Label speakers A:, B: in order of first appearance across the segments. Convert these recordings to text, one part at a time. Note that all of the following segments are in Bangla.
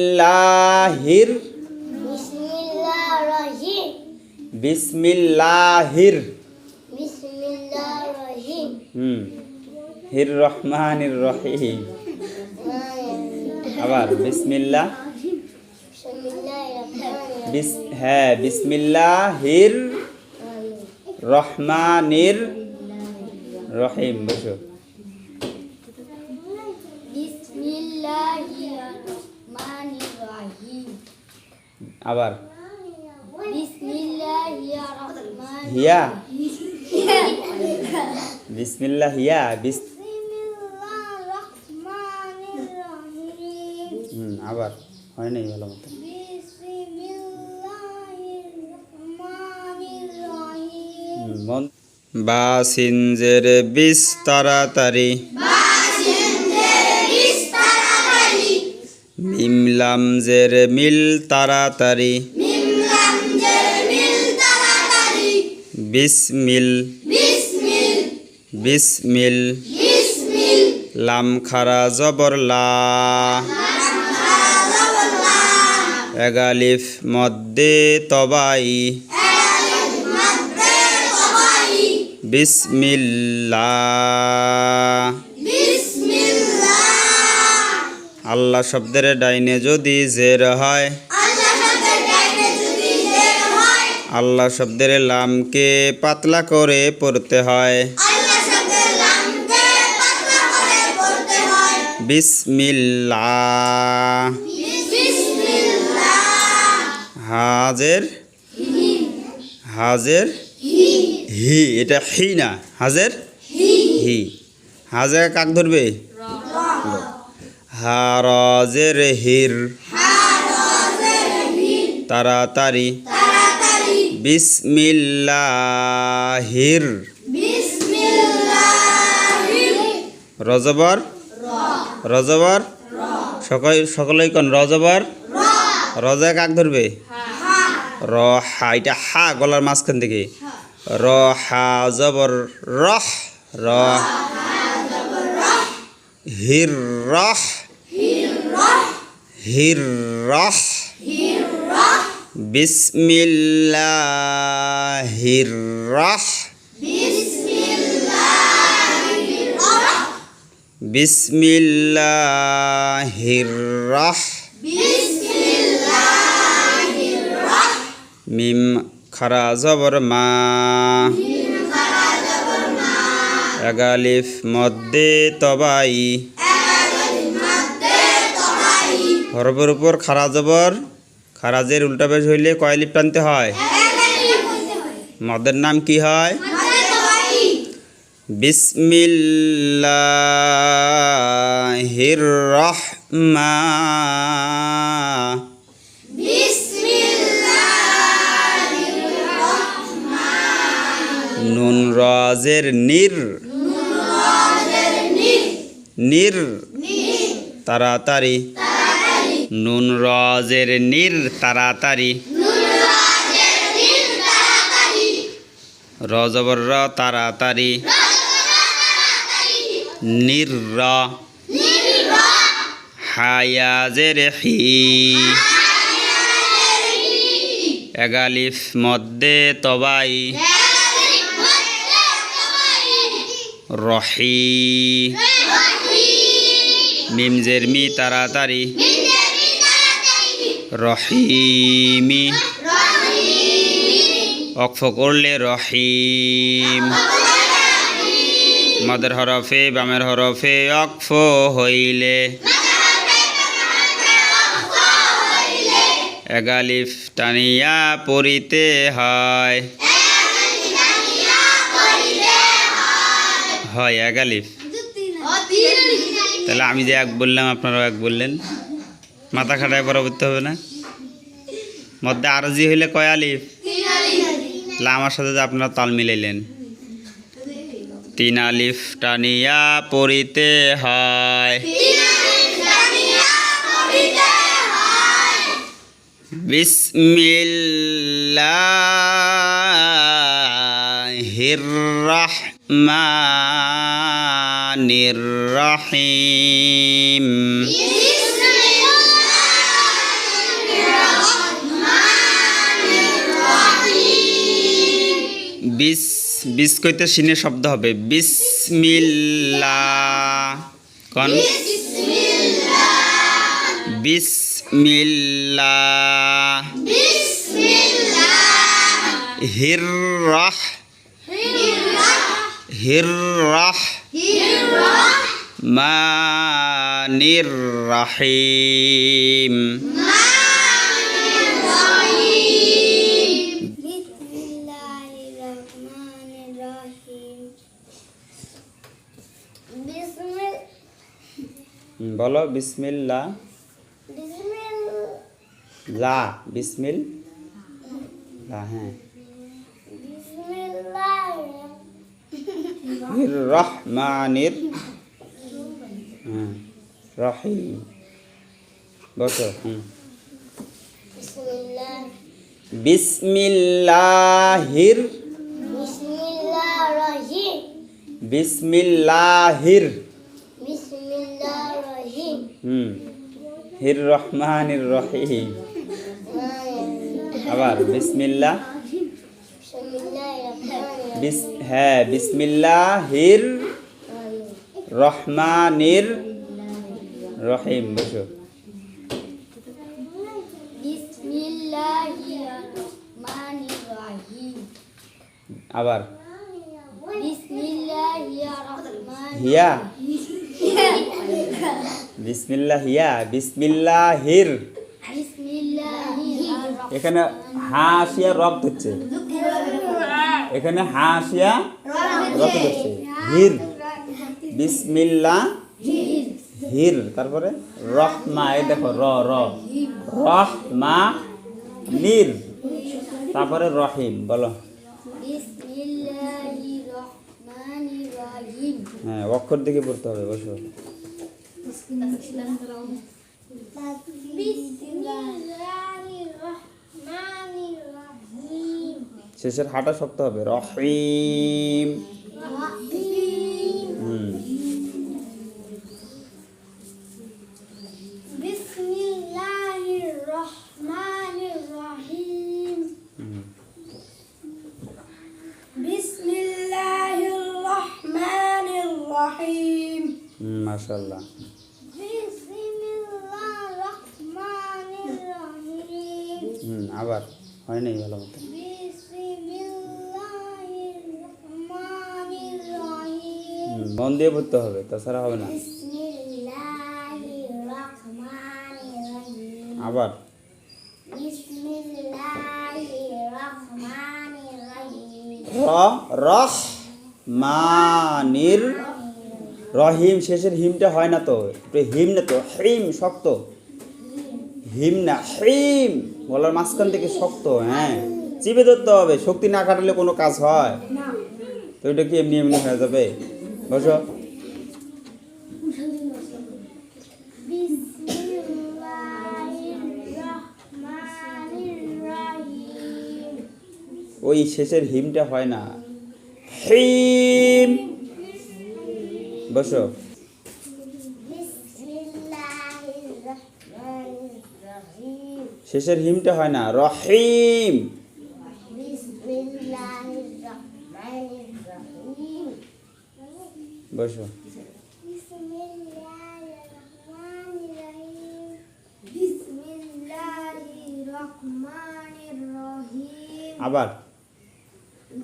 A: বিসমিল্লাহির
B: বিসমিল্লাহির
A: বিসমিল্লাহির
B: বিসমিল্লাহির
A: হুম হির রহমানির রহিম আবার বিসমিল্লাহ
B: বিসমিল্লাহির
A: বিস হ্যাঁ বিসমিল্লাহির রহমানির রহিম বসো
B: বিসমিল্লাহির রহমানির রহিম
A: আবার। হিয়া। বিসমিল্লাহ হিয়া বিস আবার। হয় নাই ভালো মতো। বা সিনজের বিস তাড়াতাড়ি। মিমলাম জের মিল তাড়াতাড়ি। বিসমিল। বিসমিল। লাম খারা জবর লা। এগালিফ মদ্দে তবাই। বিসমিল্লা। আল্লাহ শব্দের ডাইনে যদি জের হয় আল্লাহ শব্দের লামকে পাতলা করে পড়তে হয়। বিসমিল্লাহ। হাজের হাজের হি এটা হি না হাজের হি। হাজের কাক ধরবে? হারজের হির। তাড়াতাড়ি। বিসমিল্লাহির। রজবর। রজবর। সকল সকলেই কোন রজবর? রজা কাক ধরবে? র হা, এটা হা গলার মাঝখান থেকে। র হা জবর রহ। র হির রহ। হির রহ বিসমিল্লাহির রহ বিসমিল্লাহির রহ মিম খারা জবর মা এগালিফ মদ্দে তবাই হরফের উপর খারা জবর, খারাজের উল্টা পেশ হইলে কয় লিপ টানতে হয়? মদের নাম কি হয়? বিসমিল্লাহির নুন রাজের নির। নির। তাড়াতাড়ি। নুন রাজের নির তাড়াতাড়ি। রজবর র তাড়াতাড়ি। নির র। হায়াজের হি। এগালিফ মদ্দে তবাই। রহি। মিমজের মি তাড়াতাড়ি। রহিমি। অক্ষ করলে রহিম। মদের হরফে বামের হরফে অক্ষ হইলে। এগালিফ টানিয়া পড়িতে হয়। হয় এগালিফ তাহলে আমি যে এক বললাম আপনারাও এক বললেন। মাথা খাটায় পরবর্তী হবে না? মধ্যে আরজি হইলে কয় আলিফ? তাহলে আমার সাথে যে আপনারা তাল মিলাইলেন। তিন আলিফ টানিয়া পড়িতে হয়। বিসমিল্লাহির রহমানির রহিম বিস বিস কইতে সিনের শব্দ হবে। বিসমিল্লা। কন? বিসমিল্লা। হির রাহ হির রাহ মানির রাহিম। বলো বিসমিল্লা।
B: বিসমিল
A: লা বিসমিল। লা হ্যাঁ।
B: বিসমিল্লাহির
A: হির রহমানির। হ্যাঁ রহিম। বসো হুম।
B: বিসমিল্লাহ।
A: বিসমিল্লাহির।
B: বিসমিল্লাহির। রহিম
A: বিসমিল্লাহির।
B: বিসমিল্লাহির রহিম
A: হুম। হির রহমানির রহিম আবার বিসমিল্লাহ
B: বিসমিল্লাহির রহমানির
A: বিস হ্যাঁ বিসমিল্লাহির রহমানির রহিম বসো।
B: বিসমিল্লাহির রহমানির রহিম
A: আবার।
B: বিসমিল্লাহির রহমানির
A: হিয়া। বিসমিল্লাহ হিয়া বিসমিল্লাহির। এখানে হাসিয়া রব ধরছে। এখানে হাসিয়া রব ধরছে। হির। বিসমিল্লাহ হির। তারপরে রহমা এই দেখো র র। রহমা নির তারপরে রহিম বলো। হ্যাঁ অক্ষর দিকে পড়তে হবে বসো। শেষের হাঁটা শক্ত হবে। রহিম হুম
B: বিসমিল্লাহির রহমানির রহিম
A: হুম।
B: বিসমিল্লাহির রহমানির রহিম
A: হুম মাশাল্লাহ
B: বিসমিল্লাহির রহমানির রহিম
A: হুম আবার হয় নাই ভালো মতো। মন দিয়ে পড়তে হবে তাছাড়া হবে না। আবার।
B: বিসমিল্লাহির রহমানির রহিম।
A: র রহ মানির রহিম শেষের হিমটা হয় না তো একটু হিম না তো হিম শক্ত। হিম না হিম। বলার মাঝখান থেকে শক্ত হ্যাঁ। চিপে ধরতে হবে শক্তি না কাটালে কোনো কাজ হয়। তো এটা কি এমনি এমনি হয়ে যাবে? বসো। ওই শেষের হিমটা হয় না। হিম। বসো। শেষের হিমটা হয় না রহিম। বসো। আবার।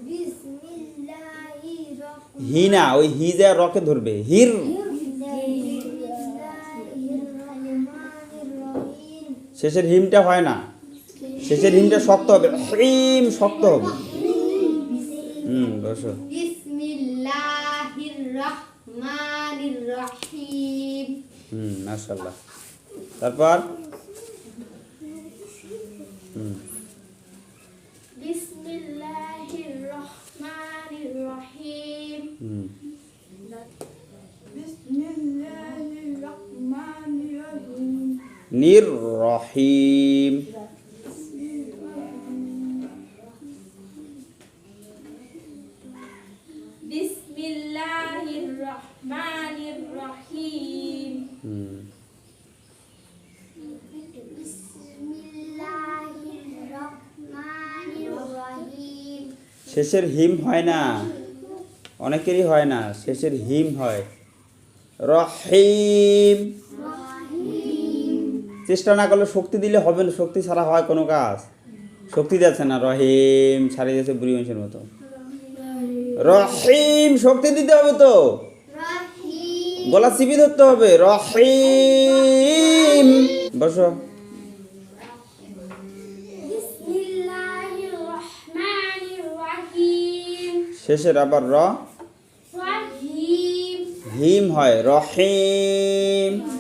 B: বিসমিল্লাহির রহমানির
A: হি না ওই হি যা রকে ধরবে হির। শেষের হিমটা হয় না। শেষের হিমটা শক্ত হবে হিম শক্ত হবে। হুম বসো। হুম মাশাল্লাহ তারপর হুম
B: বিসমিল্লাহির রহমানির রহিম
A: হুম
B: বিসমিল্লাহির রহমানির রহিম
A: নির রহিম
B: বিসমিল্লাহির রহমানির রহিম।
A: হুম
B: বিসমিল্লাহির রহমানির রহিম।
A: শেষের হিম হয় না। অনেকেরই হয় না। শেষের হিম হয়। রহিম। চেষ্টা না করলে শক্তি দিলে হবে না, শক্তি ছাড়া হয় কোনো কাজ। শক্তি যাচ্ছে না, রহিম ছাড়িয়ে যাচ্ছে বুড়ি মানুষের মতো। রহিম, শক্তি দিতে হবে তো। গলা চিপি ধরতে হবে। রহিম। বসো। শেষের আবার র। হিম হয়। রহিম।